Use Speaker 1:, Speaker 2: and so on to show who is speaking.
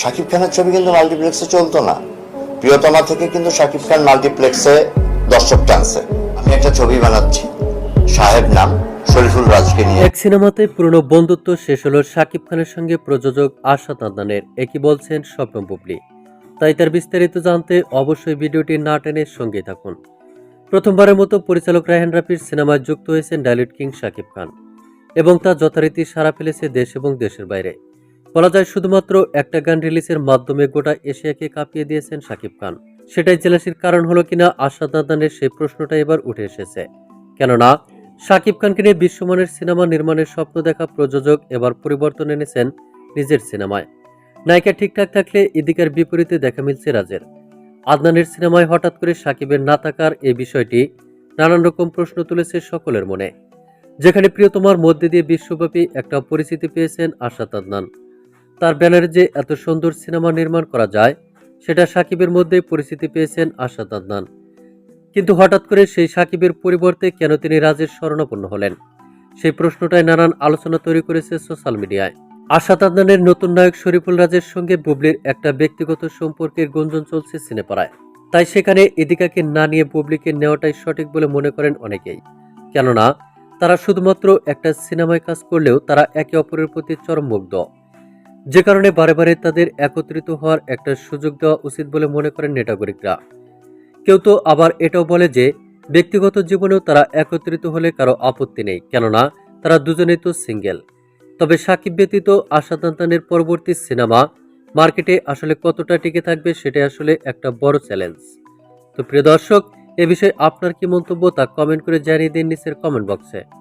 Speaker 1: শাকিব খানের ছবি কিন্তু মাল্টিপ্লেক্সে চলতো না। প্রিয়তমা থেকে কিন্তু শাকিব খান মাল্টিপ্লেক্সে দর্শক টানছে আমি একটা ছবি বানাচ্ছি। সাহেব নাম, শরীফুল রাজকে নিয়ে।
Speaker 2: এক সিনেমাতে পুরনো বন্ধুত্ব শেষ হলো শাকিব খানের সঙ্গে প্রযোজক আশাদ আদনানের একই বলছেন স্বপ্ন বুবলি। তাই তার বিস্তারিত জানতে অবশ্যই ভিডিওটি না টেনে সঙ্গে থাকুন। প্রথমবারের মতো পরিচালক রায়হান রাফির সিনেমায় যুক্ত হয়েছেন ডাইলিট কিং শাকিব খান। এবং তা যথারীতি সারা ফেলেছে দেশ এবং দেশের বাইরে। বলা যায় শুধুমাত্র একটা গান রিলিজের মাধ্যমে গোটা এশিয়াকে কাঁপিয়ে দিয়েছেন শাকিব খান। সেটাই জেলাসির কারণ হলো কিনা আশাদ আদনানের সেই প্রশ্নটা এবার উঠে এসেছে। কেননা, শাকিব খানকে নিয়ে বিশ্বমানের সিনেমা নির্মাণের স্বপ্ন দেখা প্রযোজক এবার পরিবর্তন এনেছেন নিজের সিনেমায়। নায়িকা ঠিকঠাক থাকলে এদিকের বিপরীতে দেখা মিলছে রাজের। আদনানের সিনেমায় হঠাৎ করে সাকিবের না থাকার এই বিষয়টি নানান রকম প্রশ্ন তুলেছে সকলের মনে। যেখানে প্রিয়তমার মধ্যে দিয়ে বিশ্বব্যাপী একটা পরিচিতি পেয়েছেন আশাদ আদনান। তার ব্যানারে যে এত সুন্দর সিনেমা নির্মাণ করা যায়, সেটা সাকিবের মধ্যেই পরিচিতি পেয়েছেন আশাদ আদনান। কিন্তু হঠাৎ করে সেই সাকিবের পরিবর্তে কেন তিনি রাজের শরণাপন্ন হলেন? সেই প্রশ্নটাই নানান আলোচনা তৈরি করেছে সোশ্যাল মিডিয়ায়। আশাদ আদনানের নতুন নায়ক শরীফুল রাজের সঙ্গে বুবলির একটা ব্যক্তিগত সম্পর্কের গুঞ্জন চলছে সিনেপাড়ায়। তাই সেখানে এদিকাকে না নিয়ে বুবলিকে নেওয়াটাই সঠিক বলে মনে করেন অনেকেই। কেননা, তারা শুধুমাত্র একটা সিনেমায় কাজ করলেও তারা একে অপরের প্রতি চরম মুগ্ধ যে কারণে বারে বারে তাদের একত্রিত হওয়ার একটা সুযোগ দেওয়া উচিত বলে মনে করেন নেটাগরিকরা কেউ তো আবার এটাও বলে যে, ব্যক্তিগত জীবনেও তারা একত্রিত হলে কারও আপত্তি নেই, কেননা তারা দুজনেই তো সিঙ্গেল। তবে সাকিব ব্যতীত আশাদান্তানের পরবর্তী সিনেমা মার্কেটে আসলে কতটা টিকে থাকবে সেটাই আসলে একটা বড় চ্যালেঞ্জ। তো প্রিয় দর্শক, এ বিষয়ে আপনার কি মন্তব্য তা কমেন্ট করে জানিয়ে দিন নিচের কমেন্ট বক্সে।